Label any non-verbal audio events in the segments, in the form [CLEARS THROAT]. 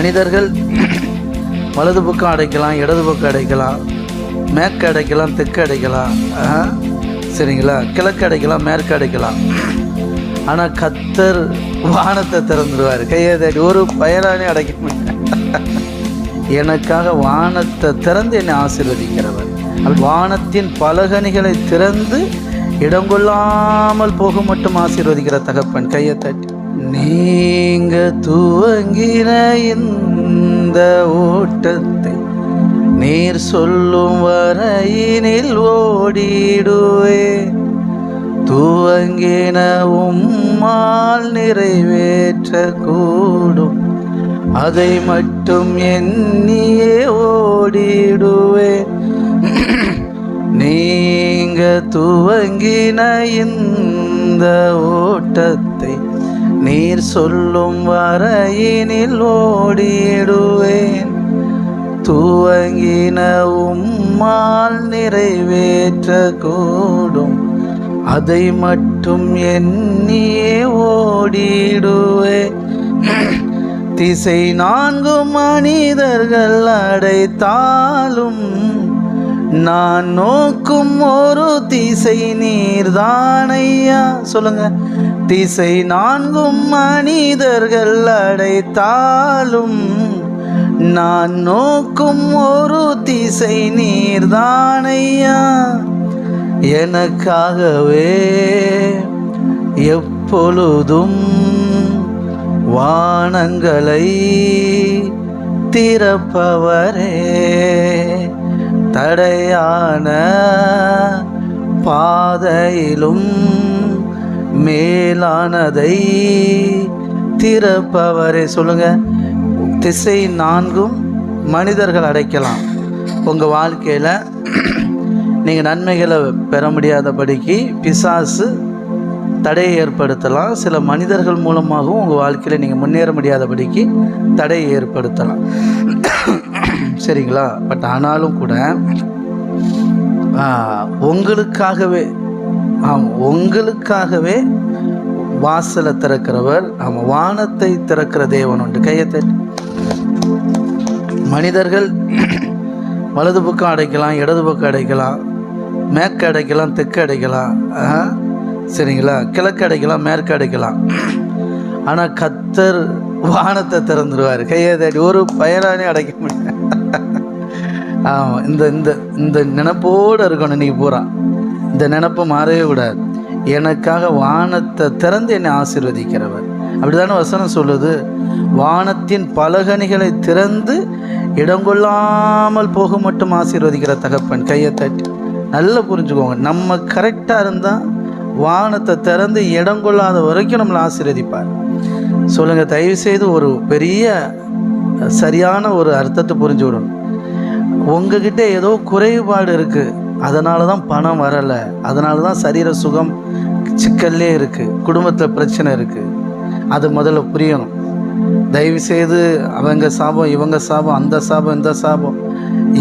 மனிதர்கள் [CLEARS THROAT] வலது பக்கம் அடைக்கலாம் இடது பக்கம் அடைக்கலாம் மேற்கு அடைக்கலாம் தெற்கு அடைக்கலாம். சரிங்களா? கிழக்கு அடைக்கலாம் மேற்கு அடைக்கலாம். ஆனால் கத்தர் வானத்தை திறந்துடுவார் கையை தட்டி ஒரு பயனானே அடைக்க [LAUGHS] எனக்காக வானத்தை திறந்து என்னை ஆசீர்வதிக்கிறவர். வானத்தின் பலகனிகளை திறந்து இடங்கொள்ளாமல் போக மட்டும் ஆசீர்வதிக்கிற தகப்பன். கையை தட்டி நீங்க துவங்கின இந்த ஓட்டத்தை நீர் சொல்லும் வரையினில் ஓடிடுவே. துவங்கின உம்மால் நிறைவேற்ற கூடும் அதை மட்டும் எண்ணியே ஓடிடுவே. நீங்க துவங்கின இந்த ஓட்டத்தை நீர் சொல்லும் வரையினில் ஓடிடுவேன். துவங்கின உம்மால் நிறைவேற்ற கூடும் அதை மட்டும் எண்ணியே ஓடிடுவே திசை நான்கு மனிதர்கள் அடைத்தாலும் நான் நோக்கும் ஒரு திசை நீர்தானையா? சொல்லுங்க. திசை நான்கும் மனிதர்கள் அடைத்தாலும் நான் நோக்கும் ஒரு திசை நீர்தானையா? எனக்காகவே எப்பொழுதும் வானங்களை திறப்பவரே தடையான பாதையிலும் மேலானதை திறப்பவரே. சொல்லுங்க. திசை நான்கும் மனிதர்கள் அடைக்கலாம். உங்கள் வாழ்க்கையில் நீங்கள் நன்மைகளை பெற முடியாதபடிக்கு பிசாசு தடையை ஏற்படுத்தலாம். சில மனிதர்கள் மூலமாகவும் உங்கள் வாழ்க்கையில் நீங்கள் முன்னேற முடியாதபடிக்கு தடையை ஏற்படுத்தலாம். சரிங்களா? பட் ஆனாலும் கூட உங்களுக்காகவே ஆம் உங்களுக்காகவே வாசலை திறக்கிறவர் ஆமாம் வானத்தை திறக்கிற தேவன் உண்டு. கையை மனிதர்கள் [CLEARS THROAT] வலது பக்கம் அடைக்கலாம் இடது பக்கம் அடைக்கலாம் மேற்கு அடைக்கலாம் தெற்கு அடைக்கலாம் ஆ? சரிங்களா? கிழக்கு அடைக்கலாம் மேற்கு அடைக்கலாம். [CLEARS THROAT] ஆனால் கத்தர் வானத்தை திறந்துருவார். கையை தேடி ஒரு பயனானே அடைக்க முடியாது. [LAUGHS] ஆமாம் இந்த இந்த இந்த நினப்போடு இருக்கணும். நீ பூரா. இந்த நினப்பு மாறவே கூடாது. எனக்காக வானத்தை திறந்து என்னை ஆசீர்வதிக்கிறவர். அப்படிதானே வசனம் சொல்லுது? வானத்தின் பலகணிகளை திறந்து இடங்கொள்ளாமல் போக மட்டும் ஆசீர்வதிக்கிற தகப்பன். கையை தட்டி. நல்லா புரிஞ்சுக்கோங்க. நம்ம கரெக்டாக இருந்தால் வானத்தை திறந்து இடம் கொள்ளாத வரைக்கும் நம்மளை ஆசீர்வதிப்பார். சொல்லுங்கள் தயவு செய்து ஒரு பெரிய சரியான ஒரு அர்த்தத்தை புரிஞ்சு விடணும் உங்ககிட்ட ஏதோ குறைபாடு இருக்குது அதனால தான் பணம் வரலை. அதனால தான் சரீர சுகம் சிக்கல்லே இருக்குது குடும்பத்தில் பிரச்சனை இருக்குது அது முதல்ல புரியணும். தயவு செய்து அவங்க சாபம் இவங்க சாபம் அந்த சாபம் இந்த சாபம்.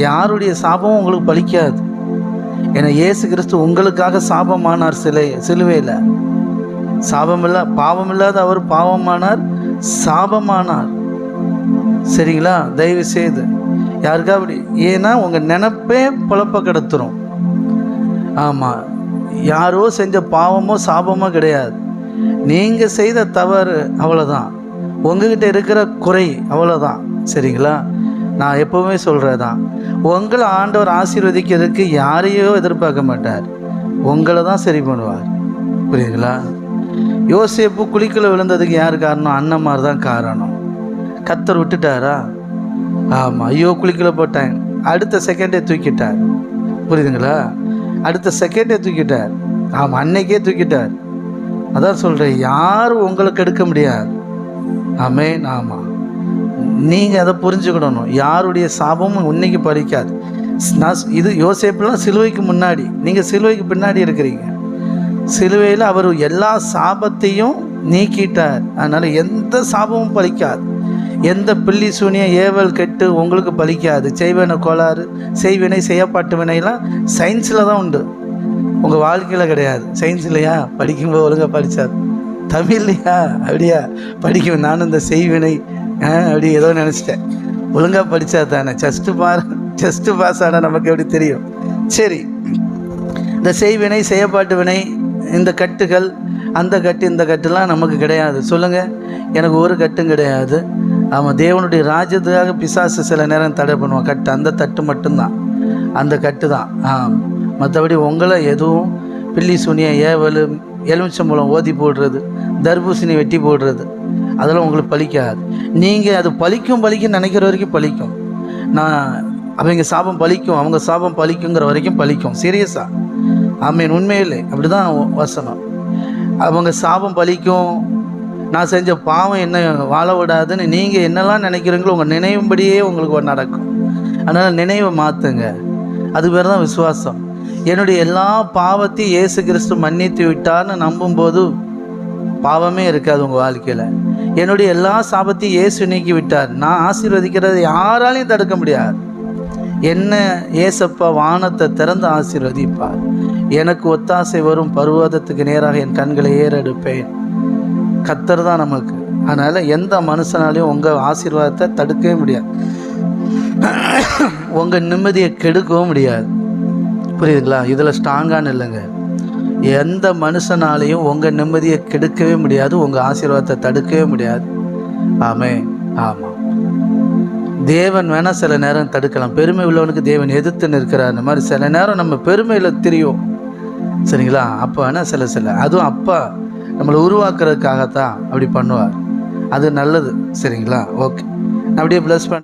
யாருடைய சாபமும் உங்களுக்கு பலிக்காது. ஏன்னா இயேசு கிறிஸ்து உங்களுக்காக சாபமானார் சிலை சிலுவையில் சாபமில்லா பாவமில்லாத அவர் பாவமானார் சாபமானார். சரிங்களா? தயவு செய்து யாருக்கா அப்படி ஏன்னா உங்கள் நினப்பே புழப்ப கடத்துரும். ஆமாம் யாரோ செஞ்ச பாவமோ சாபமோ கிடையாது. நீங்கள் செய்த தவறு அவ்வளோதான் உங்ககிட்ட இருக்கிற குறை அவ்வளோதான் சரிங்களா? நான் எப்போவுமே சொல்கிறதான் உங்களை ஆண்டவர் ஆசீர்வதிக்கிறதுக்கு யாரையோ எதிர்பார்க்க மாட்டார். உங்களை தான் சரி பண்ணுவார். புரியுதுங்களா? யோசேப்பு குழிக்குள்ள விழுந்ததுக்கு யார் காரணம்? அண்ணன்மார் தான் காரணம். கத்தர் விட்டுட்டாரா? ஆமாம் ஐயோ குளிக்கல போட்டாங்க. அடுத்த செகண்டே தூக்கிட்டார். புரியுதுங்களா? அடுத்த செகண்டே தூக்கிட்டார். ஆமாம் அன்னைக்கே தூக்கிட்டார். அதான் சொல்கிறேன் யாரும் உங்களுக்கு எடுக்க முடியாது? ஆமேன் ஆமாம் நீங்கள் அதை புரிஞ்சுக்கிடணும் யாருடைய சாபமும் இன்னைக்கு பலிக்காது நான் இது யோசேப்புலாம் சிலுவைக்கு முன்னாடி நீங்கள் சிலுவைக்கு பின்னாடி இருக்கிறீங்க. சிலுவையில் அவர் எல்லா சாபத்தையும் நீக்கிட்டார். அதனால் எந்த சாபமும் பலிக்காது எந்த பில்லி சூனிய ஏவல் கெட்டு உங்களுக்கு பலிக்காது. செய்வன கோளாறு செய்வினை செய்யப்பாட்டு வினைலாம் சயின்ஸில் தான் உண்டு. உங்கள் வாழ்க்கையில் கிடையாது. சயின்ஸ் இல்லையா? படிக்கும்போது ஒழுங்காக படித்தார் தமிழ்லையா? அப்படியா? படிக்கும் நானும் இந்த செய்வினை ஆ, அப்படி ஏதோ நினச்சிட்டேன். ஒழுங்காக படித்தா தானே. ஜஸ்ட்டு பார் ஜஸ்ட்டு பாஸ் ஆனால் நமக்கு எப்படி தெரியும்? சரி. இந்த செய்வினை செய்யப்பாட்டு வினை இந்த கட்டுகள் அந்த கட்டு இந்த கட்டுலாம் நமக்கு கிடையாது. சொல்லுங்கள் எனக்கு ஒரு கட்டும் கிடையாது. ஆமாம் தேவனுடைய ராஜ்யத்துக்காக பிசாசு சில நேரம் தடை பண்ணுவான். கட்டு அந்த தட்டு மட்டும்தான். அந்த கட்டு தான் ஆ மற்றபடி உங்களை எதுவும் பில்லி சுனிய ஏவல் எலுமிச்சம்பழம் ஓதி போடுறது தர்பூசணி வெட்டி போடுறது அதெல்லாம் உங்களுக்கு பலிக்காது. நீங்கள் அது பலிக்கும் பலிக்கும் நினைக்கிற வரைக்கும் பலிக்கும். நான் அவங்க சாபம் பலிக்கும் அவங்க சாபம் பலிக்குங்கிற வரைக்கும் பலிக்கும். சீரியஸாக ஆமீன். உண்மையிலே. அப்படி தான் வசனம். அவங்க சாபம் பலிக்கும் நான் செஞ்ச பாவம் என்ன வாழ விடாதுன்னு நீங்கள் என்னெல்லாம் நினைக்கிறீங்களோ உங்கள் நினைவும்படியே உங்களுக்கு நடக்கும். அதனால் நினைவை மாற்றுங்க அது பேர் தான் விசுவாசம். என்னுடைய எல்லா பாவத்தையும் இயேசு கிறிஸ்து மன்னித்து விட்டார்னு நம்பும்போது பாவமே இருக்காது உங்கள் வாழ்க்கையில். என்னுடைய எல்லா சாபத்தையும் இயேசு நீக்கி விட்டார். நான் ஆசீர்வதிக்கிறதை யாராலையும் தடுக்க முடியாது. என்ன ஏசப்பா வானத்தை திறந்து ஆசீர்வதிப்பார். எனக்கு ஒத்தாசை வரும் பருவதத்துக்கு நேராக என் கண்களை ஏறெடுப்பேன் கத்தர் தான் நமக்கு. அதனால் எந்த மனுஷனாலையும் உங்கள் ஆசீர்வாதத்தை தடுக்கவே முடியாது. உங்கள் நிம்மதியை கெடுக்கவும் முடியாது. புரியுதுங்களா? இதில் ஸ்ட்ராங்கான இல்லைங்க. எந்த மனுஷனாலையும் உங்கள் நிம்மதியை கெடுக்கவே முடியாது உங்கள் ஆசீர்வாதத்தை தடுக்கவே முடியாது. ஆமே. ஆமாம் தேவன் வேணால் சில நேரம் தடுக்கலாம். பெருமை உள்ளவனுக்கு தேவன் எதிர்த்து நிற்கிறார். இந்த மாதிரி சில நேரம் நம்ம பெருமையில் தெரியும். சரிங்களா? அப்போ வேணால் சில சில. அதுவும் அப்பா நம்மளை உருவாக்குறதுக்காகத்தான் அப்படி பண்ணுவார். அது நல்லது. சரிங்களா? ஓகே. நான் அப்படியே ப்ளஸ் பண்ண